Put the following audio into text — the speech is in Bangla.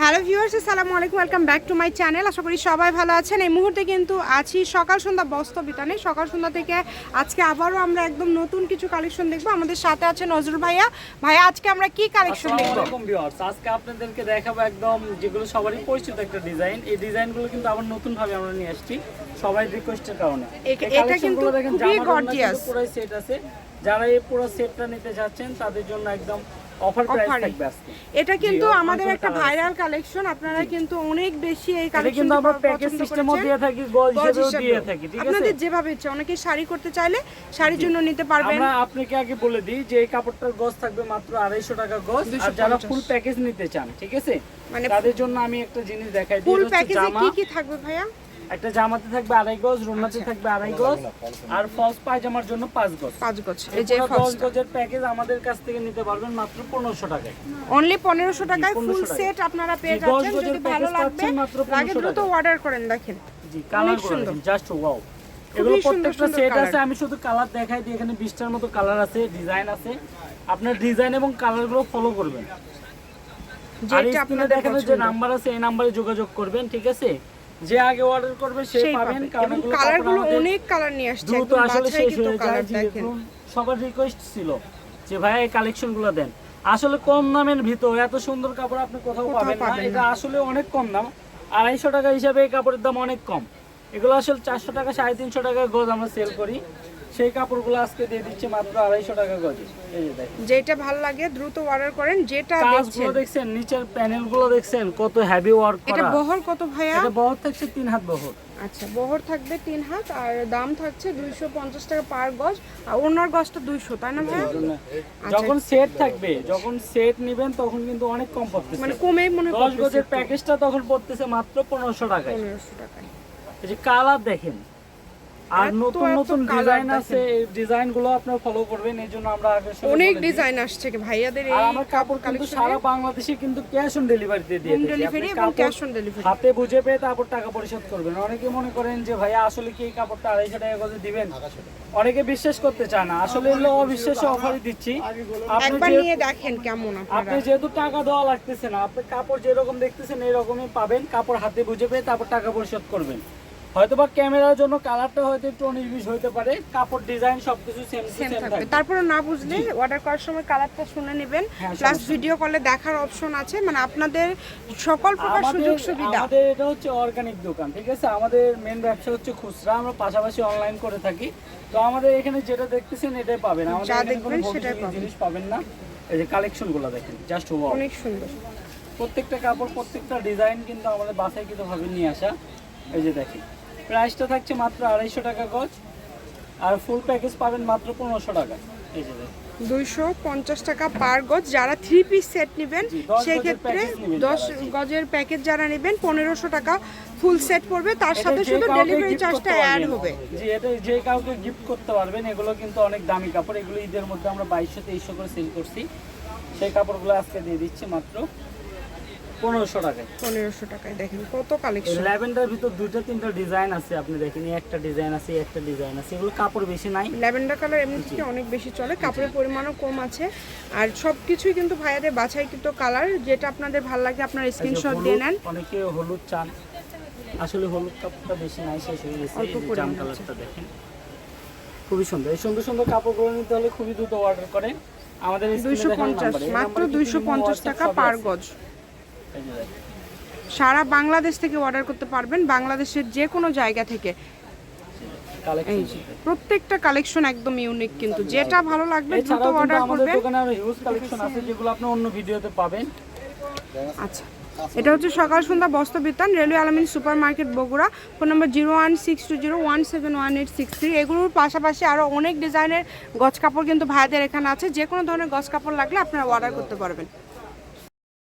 হ্যালো ভিউয়ার্স আসসালামু আলাইকুম welcome back to my channel. আশা করি সবাই ভালো আছেন। এই মুহূর্তে কিন্তু আছি সকাল সন্ধ্যা বস্ত্র বিতানে সকাল সন্ধ্যা থেকে আজকে আবারও আমরা একদম নতুন কিছু কালেকশন দেখব। আমাদের সাথে আছে নজরুল ভাইয়া। ভাইয়া আজকে আমরা কি কালেকশন দেখব? ভিউয়ার্স আজকে আপনাদেরকে দেখাবো একদম যেগুলো সবারই পরিচিত একটা ডিজাইন এই ডিজাইনগুলো কিন্তু আবার নতুন ভাবে আমরা নিয়ে আসছি সবাই রিকোয়েস্টের কারণে। এটা কিন্তু খুবই gorgeous। পুরো সেট আছে। যারা এই পুরো সেটটা নিতে যাচ্ছেন তাদের জন্য একদম অফার থাকবে আজকে। এটা কিন্তু আমাদের একটা ভাইরাল কালেকশন আপনারা কিন্তু অনেক বেশি এই কালেকশন কিন্তু আমরা প্যাকেজ সিস্টেমও দিয়ে থাকি গোল হিসেবেও দিয়ে থাকি ঠিক আছে? আপনাদের যেভাবে ইচ্ছে অনেকে শাড়ি করতে চাইলে শাড়ির জন্য নিতে পারবেন। আমরা আপনাকে আগে বলে দিই যে এই কাপড়টার গজ থাকবে মাত্র আড়াইশো টাকা গজ আর যারা ফুল প্যাকেজ নিতে চান ঠিক আছে? মানে তাদের জন্য আমি একটা জিনিস দেখাই দিই ফুল প্যাকেজে কি কি থাকবে ভাইয়া? একটা জামাতে থাকবে আড়াই গজ রুমাতে থাকবে আড়াই গজ আর ফলস পায়জামার জন্য পাঁচ গজ। পাঁচ গজ। এই যে দশ গজের প্যাকেজ আমাদের কাছ থেকে নিতে পারবেন মাত্র পনেরোশো টাকায়। অনলি পনেরোশো টাকায় ফুল সেট আপনারা পেয়ে যাচ্ছেন। যদি ভালো লাগবে 1500 দ্রুত অর্ডার করেন দেখেন। জি কালার সুন্দর। জাস্ট ওয়াও এগুলো প্রত্যেকটা সেট আছে আমি শুধু কালার দেখাই দিই এখানে বিশটার মতো কালার আছে ডিজাইন আছে। আপনার ডিজাইন এবং কালারগুলো ফলো করবেন। আর যেটা স্ক্রিনে আপনাদের দেখানো যে নাম্বার আছে এই নাম্বারে যোগাযোগ করবেন ঠিক আছে? যে আগে অর্ডার করবে সে পাবেন। কারণ এবং এগুলো কালার কাপড়গুলো আমাদের অনেক কালার নিয়ে আসছে দ্রুত আসলে শেষ হয়ে যায়। দেখেন। সবার রিকোয়েস্ট ছিল যে ভাইয়া এই কালেকশনগুলো দেন। আসলে কম দামের ভিতর এত সুন্দর কাপড় আপনি কোথাও পাবেন না। এটা আসলে অনেক কম দাম। আড়াইশো টাকা হিসাবে এই কাপড়ের দাম অনেক কম। এগুলো আসলে চারশো টাকা সাড়ে তিনশো টাকা গজ আমরা সেল করি। সেই কাপড়গুলো আজকে দিয়ে দিচ্ছে মাত্র আড়াইশো টাকা গজে। যেটা ভালো লাগে দ্রুত অর্ডার করেন যেটা কাজগুলো দেখছেন নিচের প্যানেলগুলো দেখছেন কত হেভি ওয়ার্ক এটা বহর কত ভাইয়া? এটা বহুত থাকছে তিন হাত বহর। আচ্ছা বহর থাকবে তিন হাত আর দাম থাকছে দুইশো পঞ্চাশ টাকা পার গজ আর ওনার গজটা দুইশো তাই না ভাইয়া? আচ্ছা। যখন সেট থাকবে যখন সেট নিবেন তখন কিন্তু অনেক কম পড়তেছে। মানে কমে মনে দশ গজের প্যাকেজটা তখন পড়তেছে মাত্র পনেরোশো টাকায়। পনেরোশো টাকায়। এই যে কালার দেখেন। আর নতুন নতুন ডিজাইন আছে এই ডিজাইনগুলো আপনারা ফলো করবেন এই জন্য আমরা অনেক ডিজাইন আসছে কি ভাইয়াদের এই আমার কাপড় কিন্তু সারা বাংলাদেশে কিন্তু ক্যাশ অন ডেলিভারিতে দিয়ে ডেলিভারি এবং ক্যাশ অন ডেলিভারি হাতে বুঝে পেয়ে তারপর টাকা পরিশোধ করবেন। অনেকে মনে করেন যে ভাইয়া আসলে কি এই কাপড়টা আড়াইশো টাকা করে দিবেন? অনেকে বিশ্বাস করতে চায় না। আসলে এগুলো অবিশ্বাসে অফারই দিচ্ছি। আপনি একবার নিয়ে দেখেন কেমন আপনি যেহেতু টাকা দেওয়া লাগতেছে না আপনি কাপড় যেরকম দেখতেছেন এরকমই পাবেন। কাপড় হাতে বুঝে পেয়ে তারপর টাকা পরিশোধ করবেন। হয়তো বা ক্যামেরার জন্য কালারটা হয়তো একটু উনিশ বিশ হইতে পারে কাপড় ডিজাইন সবকিছু সেম সেম থাকবে। তারপরে না বুঝলে অর্ডার করার সময় কালারটা শুনে নেবেন। প্লাস ভিডিও কলে দেখার অপশন আছে। মানে আপনাদের সকল প্রকার সুযোগ সুবিধা। আমাদের এটা হচ্ছে অর্গানিক দোকান ঠিক আছে? আমাদের মেন ব্যবসা হচ্ছে খুচরা আমরা পাশাপাশি অনলাইন করে থাকি। তো আমাদের এখানে যেটা দেখতেছেন এটাই পাবেন। আমাদের এখানে কোনো সেটাই পাবেন। জিনিস পাবেন। না। এই যে কালেকশনগুলো দেখেন জাস্ট ওয়াও অনেক সুন্দর। প্রত্যেকটা কাপড় প্রত্যেকটা ডিজাইন কিন্তু আমাদের বাসায় কিন্তু ভাবে নিয়ে আসা। এই যে দেখেন প্রাইসটা থাকছে মাত্র আড়াইশো টাকা গজ আর ফুল প্যাকেজ পাবেন মাত্র পনেরোশো টাকা। এই যে দুইশো পঞ্চাশ টাকা পার গজ যারা থ্রি পিস সেট নেবেন সেই ক্ষেত্রে দশ গজের প্যাকেজ যারা নেবেন পনেরোশো টাকা ফুল সেট পড়বে। তার সাথে শুধু ডেলিভারি চার্জটা অ্যাড হবে। জি এটা যে কাউকে গিফট করতে পারবেন এগুলো কিন্তু অনেক দামি কাপড়। এগুলো ঈদের মধ্যে আমরা বাইশশো তেইশশো করে সেল করছি। সেই কাপড়গুলো আজকে দিয়ে দিচ্ছি মাত্র। পনেরোশো টাকায়। পনেরোশো টাকায় দেখেন কত কালেকশন ল্যাভেন্ডার ভিতর দুইটা তিনটা ডিজাইন আছে আপনি দেখেন একটা ডিজাইন আছে একটা ডিজাইন আছে এগুলো কাপড় বেশি নাই। ল্যাভেন্ডার কালার এমনি থেকে অনেক বেশি চলে কাপড়ের পরিমাণও কম আছে। আর সব কিছুই কিন্তু ভাইয়াদের বাছাইকৃত কালার যেটা আপনাদের ভালো লাগে আপনার স্ক্রিনশট দিয়ে নেন। অনেকে হলুদ চান। আসলে হলুদ কাপড়টা বেশি নাই শেষ হয়ে গেছে জাম কালারটা দেখেন। খুবই সুন্দর। এই সুন্দর সুন্দর কাপড়গুলো নিতে হলে খুবই দ্রুত অর্ডার করেন। আমাদের দুইশো পঞ্চাশ মাত্র দুইশো পঞ্চাশ টাকা পার। গজ। সারা বাংলাদেশ থেকে অর্ডার করতে পারবেন বাংলাদেশের যে কোনো জায়গা থেকে। প্রত্যেকটা কালেকশন একদম ইউনিক কিন্তু। যেটা ভালো লাগবে দ্রুত অর্ডার করবেন দোকানে আরও হিউজ কালেকশন আছে যেগুলো আপনি অন্য ভিডিওতে পাবেন। আচ্ছা। এটা হচ্ছে সকাল সন্ধ্যা বস্ত্র বিতান railway Alamin super market Bogura. Phone number zero one six two zero one seven one eight six three. এগুলোর পাশাপাশি আরও অনেক ডিজাইনের গছ কাপড় কিন্তু ভাইদের এখানে আছে। যে কোনো ধরনের গছ কাপড় লাগলে আপনারা অর্ডার করতে পারবেন।